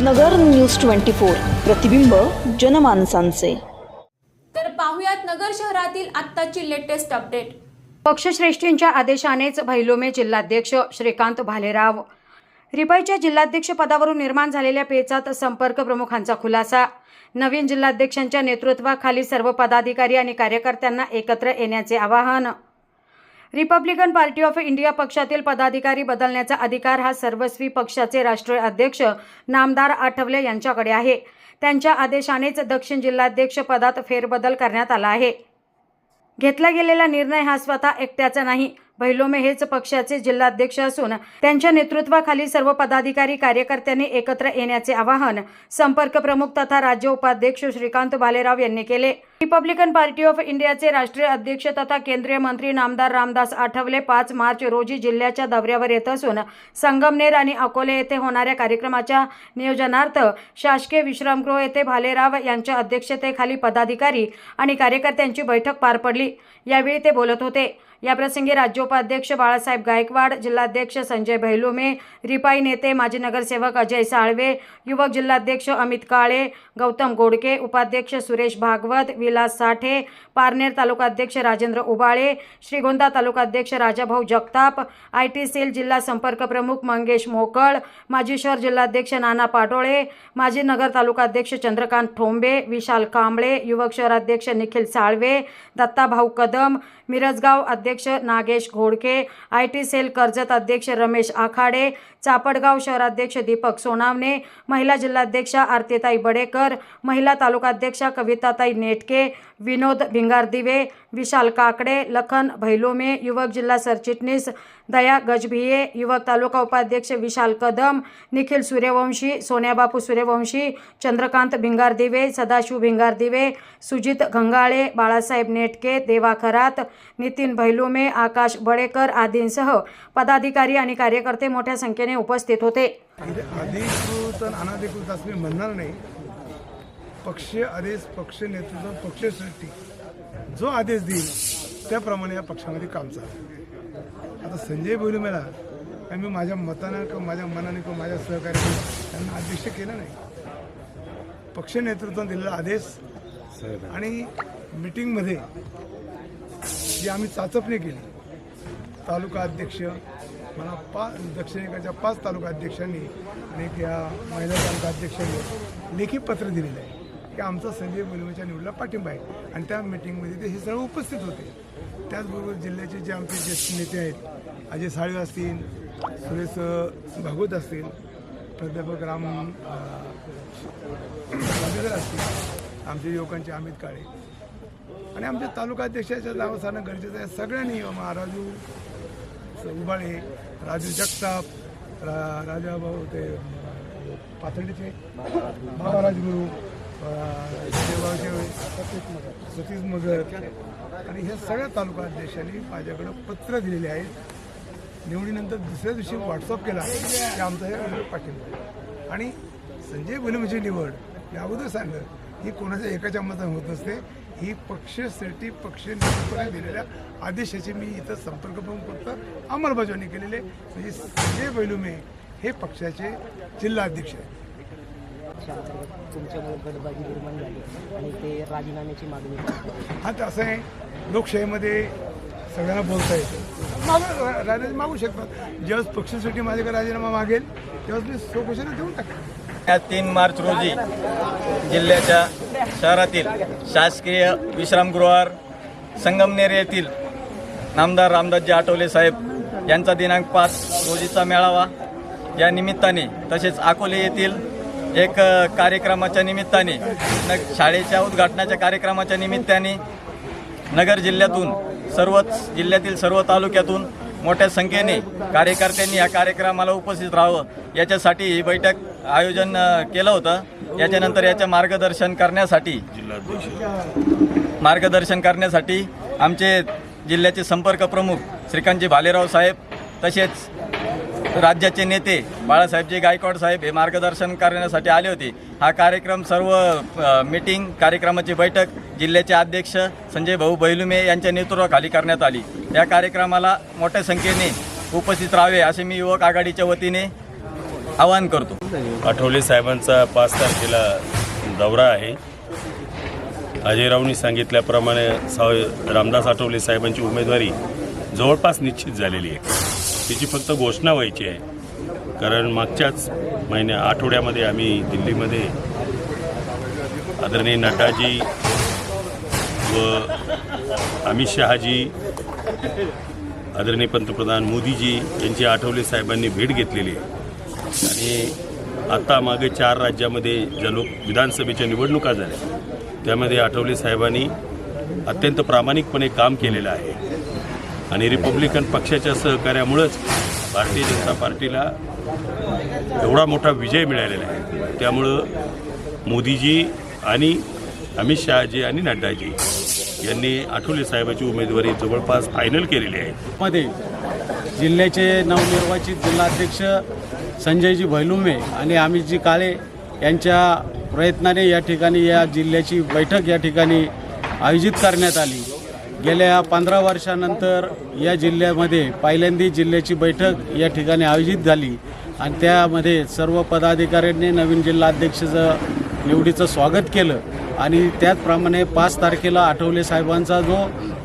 नगर news twenty four. प्रतिबिंब जनमानसांचे. तर पाहुयात नगर शहरातील आत्ताची लेटेस्ट अपडेट. पक्षश्रेष्ठींच्या आदेशानेच भैलोमे जिल्हाध्यक्ष श्रीकांत भालेराव. रिपाईच्या जिल्हाध्यक्ष पदावरून निर्माण झालेल्या पेचात संपर्क प्रमुखांचा खुलासा. नवीन जिल्हाध्यक्षांच्या नेतृत्वाखाली सर्व पदाधिकारी आणि कार्यकर्त्यांना एकत्र येण्याचे आवाहन. रिपब्लिकन पार्टी ऑफ इंडिया पक्षातील पदाधिकारी बदलण्याचा अधिकार हा सर्वस्वी पक्षाचे राष्ट्रीय अध्यक्ष नामदार आठवले यांच्याकडे आहे. त्यांच्या आदेशानेच दक्षिण जिल्हाध्यक्ष पदात फेरबदल करण्यात आला आहे. घेतला गेलेला निर्णय हा स्वतः एकट्याचा नाही. भैलोमे हेच पक्षाचे जिल्हाध्यक्ष असून त्यांच्या नेतृत्वाखाली सर्व पदाधिकारी कार्यकर्त्यांनी एकत्र येण्याचे आवाहन संपर्क प्रमुख तथा राज्य उपाध्यक्ष श्रीकांत भालेराव यांनी केले. रिपब्लिकन पार्टी ऑफ इंडियाचे राष्ट्रीय अध्यक्ष तथा केंद्रीय मंत्री नामदार रामदास आठवले पाच मार्च रोजी जिल्ह्याच्या दौऱ्यावर येत असून संगमनेर आणि अकोले येथे होणाऱ्या कार्यक्रमाच्या नियोजनार्थ शासकीय विश्रामगृह येथे भालेराव यांच्या अध्यक्षतेखाली पदाधिकारी आणि कार्यकर्त्यांची बैठक पार पडली. यावेळी ते बोलत होते. याप्रसंगी राज्योपाध्यक्ष बाळासाहेब गायकवाड जिल्हाध्यक्ष संजय भैलुमे रिपाई नेते माजी नगरसेवक अजय साळवे युवक जिल्हाध्यक्ष अमित काळे गौतम गोडके उपाध्यक्ष सुरेश भागवत विलास साठे पारनेर तालुकाध्यक्ष राजेंद्र उबाळे श्रीगोंदा तालुकाध्यक्ष Rajabhau Jagtap I T cell जिल्हा संपर्क प्रमुख मंगेश मोकळ माजी शहर जिल्हाध्यक्ष नाना पाटोळे माजी नगर तालुकाध्यक्ष चंद्रकांत ठोंबे विशाल कांबळे युवक शहराध्यक्ष निखिल साळवे दत्ताभाऊ कदम मिरजगाव अध्यक्ष Nagesh Ghodke I T cell Karjat अध्यक्ष रमेश आखाडे चापडगाव शहराध्यक्ष दीपक सोनावणे महिला जिल्हाध्यक्षा आरतीताई बडेकर महिला तालुकाध्यक्षा कविताताई नेटके विनोद भिंगारदिवे विशाल काकडे लखन भैलोमे युवक जिल्हा सरचिटणीस दया गजभिये युवक तालुका उपाध्यक्ष विशाल कदम निखिल सूर्यवंशी सोन्याबापू सूर्यवंशी चंद्रकांत भिंगारदिवे सदाशिव भिंगारदिवे सुजित घंगाळे बाळासाहेब नेटके देवा खरात नितीन भैलोमे आकाश बडेकर आदींसह पदाधिकारी आणि कार्यकर्ते मोठ्या संख्येने उपस्थित होते. अधिकृत अनाधिकृत असं मी म्हणणार नाही. पक्ष आदेश पक्ष नेतृत्व पक्ष सृष्टी. जो आदेश देईल त्याप्रमाणे या पक्षामध्ये काम चालतं आता संजय भोलुमेला मला मी माझ्या मतानं किंवा माझ्या मनाने किंवा माझ्या सहकार्याने त्यांना अध्यक्ष केलं नाही. पक्ष नेतृत्वाने दिलेला आदेश आणि मिटिंगमध्ये जी आम्ही चाचपणी केली तालुका अध्यक्ष मला पाच दक्षिणेकडच्या पाच तालुका अध्यक्षांनी आणि एक या महिला तालुका अध्यक्षांनी लेखी पत्र दिलेलं आहे. की आमचा संजय मुलमेच्या निवडीला पाठिंबा आहे. आणि त्या मिटिंगमध्ये ते हे सर्व उपस्थित होते. त्याचबरोबर जिल्ह्याचे जे आमचे ज्येष्ठ नेते आहेत अजय साळवे असतील सुरेश भागवत असतील प्राध्यापक राम अ, असतील आमचे युवकांचे अमित काळे आणि आमच्या तालुका अध्यक्षाच्या नावं सांगणं गरजेचं आहे सगळ्यांनी राजू उबाळे राजू जगताप रा राजा भाऊ ते पाथर्डीचे बाबा राजगुरू अं, सतीश मगर आणि ह्या सगळ्या तालुका अध्यक्षांनी माझ्याकडं पत्र दिलेले आहेत. निवडीनंतर दुसऱ्या दिवशी व्हॉट्सअप केला की आमचा हे पाठिंबा आणि संजय बलमची निवड याबद्दल अगोदर सांगत ही कोणाच्या एकाच्या मताने होत नसते. ही पक्षासाठी पक्ष नेतृत्वाने दिलेल्या आदेशाची मी इथं संपर्क पण फक्त अंमलबजावणी केलेली आहे. म्हणजे संजय बैलुमे हे पक्षाचे जिल्हाध्यक्ष आहेत. तुमच्यामुळे निर्माण झाली आणि ते राजीनाम्याची मागणी करतात. हा तर असं आहे लोकशाहीमध्ये सगळ्यांना बोलता येतं. मागू राजीनामे मागू शकतात ज्यावेळेस पक्षासाठी माझ्याकडे राजीनामा मागेल त्यावेळेस मी स्वघोषणा देऊन टाकेन या तीन मार्च रोजी जिल्ह्याच्या शहरातील शासकीय विश्रामगृहावर संगमनेर येथील नामदार रामदासजी आठवले साहेब यांचा दिनांक पाच रोजीचा मेळावा. या निमित्ताने तसेच अकोले येथील एक कार्यक्रमाच्या निमित्ताने न शाळेच्या उद्घाटनाच्या कार्यक्रमाच्या निमित्ताने नगर जिल्ह्यातून सर्वच जिल्ह्यातील सर्व तालुक्यातून मोठ्या संख्येने कार्यकर्त्यांनी या कार्यक्रमाला उपस्थित राहावं. याच्यासाठी ही बैठक आयोजन केलं होतं. याच्यानंतर याच्या मार्गदर्शन करण्यासाठी मार्गदर्शन करण्यासाठी आमचे जिल्ह्याचे संपर्क प्रमुख श्रीकांतजी भालेराव साहेब तसेच राज्याचे नेते बाळासाहेबजी गायकवाड साहेब हे मार्गदर्शन करण्यासाठी आले होते. हा कार्यक्रम सर्व मीटिंग कार्यक्रमाची बैठक जिल्ह्याचे अध्यक्ष संजय भाऊ बैलुमे यांच्या नेतृत्वाखाली करण्यात आली. या कार्यक्रमाला मोठ्या संख्येने उपस्थित राहावे असे मी युवक आघाडीच्या वतीने आवाहन करतो. आठवले साहेबांचा पाच तारखेला दौरा आहे. अजयरावनी सांगितल्याप्रमाणे सा रामदास आठवले साहेबांची उमेदवारी जवळपास निश्चित झालेली आहे. तिची फक्त घोषणा व्हायची आहे. कारण मागच्याच महिन्या आठवड्यामध्ये आम्ही दिल्लीमध्ये आदरणीय नड्डाजी व अमित शहाजी आदरणीय पंतप्रधान मोदीजी यांची आठवले साहेबांनी भेट घेतलेली आहे. आणि आता मागे चार राज्यामध्ये ज्या लोक विधानसभेच्या निवडणुका झाल्या त्यामध्ये आठवले साहेबांनी अत्यंत प्रामाणिकपणे काम केलेलं आहे. आणि रिपब्लिकन पक्षाच्या सहकार्यामुळंच भारतीय जनता पार्टीला एवढा मोठा विजय मिळालेला आहे. त्यामुळं मोदीजी आणि अमित शहाजी आणि नड्डाजी यांनी आठवले साहेबाची उमेदवारी जवळपास फायनल केलेली आहे. मध्ये जिल्ह्याचे नवनिर्वाचित जिल्हाध्यक्ष संजयजी भैलुमे आणि अमितजी काळे यांच्या प्रयत्नाने या ठिकाणी या जिल्ह्याची बैठक या ठिकाणी आयोजित करण्यात आली. गेल्या पंधरा वर्षानंतर या जिल्ह्यामध्ये पहिल्यांदी जिल्ह्याची बैठक या ठिकाणी आयोजित झाली. आणि त्यामध्ये सर्व पदाधिकाऱ्यांनी नवीन जिल्हाध्यक्षाचं निवडीचं स्वागत केलं. आणि त्याचप्रमाणे पाच तारखेला आठवले साहेबांचा जो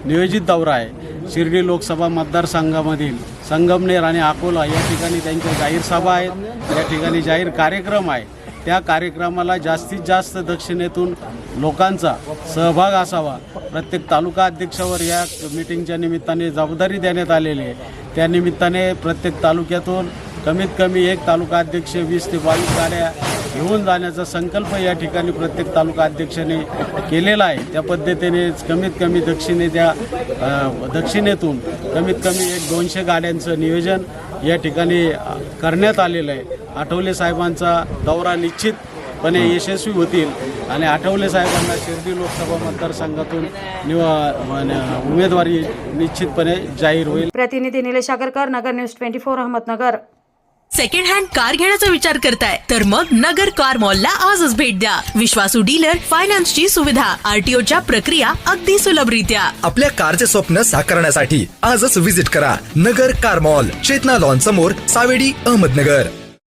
नियोजित दौरा आहे शिर्डी लोकसभा मतदारसंघामधील संगमनेर आणि अकोला या ठिकाणी त्यांच्या जाहीर सभा आहेत. या ठिकाणी जाहीर कार्यक्रम आहे. त्या कार्यक्रमाला जास्तीत जास्त दक्षिणेतून लोकांचा सहभाग असावा. प्रत्येक तालुका अध्यक्षावर या मिटिंगच्या निमित्ताने जबाबदारी देण्यात आलेली आहे. त्यानिमित्ताने प्रत्येक तालुक्यातून कमीत कमी एक तालुका अध्यक्ष वीस ते बावीस गाड्या घेऊन जाण्याचा संकल्प या ठिकाणी प्रत्येक तालुका अध्यक्षाने केलेला आहे. त्या पद्धतीने कमीत कमी दक्षिणेच्या दक्षिणेतून कमीत कमी एक दोनशे गाड्यांचं नियोजन या ठिकाणी करण्यात आलेलं आहे. आठवले साहेबांचा दौरा निश्चितपणे यशस्वी होतील. आणि आठवले साहेबांना शिर्डी लोकसभा मतदारसंघातून निव उमेदवारी निश्चितपणे जाहीर होईल. प्रतिनिधी Nilesh Agarkar Nagar news twenty four Ahmednagar. Second hand car घेण्याचा विचार करताय. तर मग नगर कार मॉलला आजच भेट द्या. विश्वासू डीलर फायनान्सची सुविधा. आरटीओच्या प्रक्रिया अगदी सुलभरित्या. आपल्या कारचे स्वप्न साकारण्यासाठी आजच विजिट करा. Nagar car mall Chetna lawn समोर सावेडी अहमदनगर.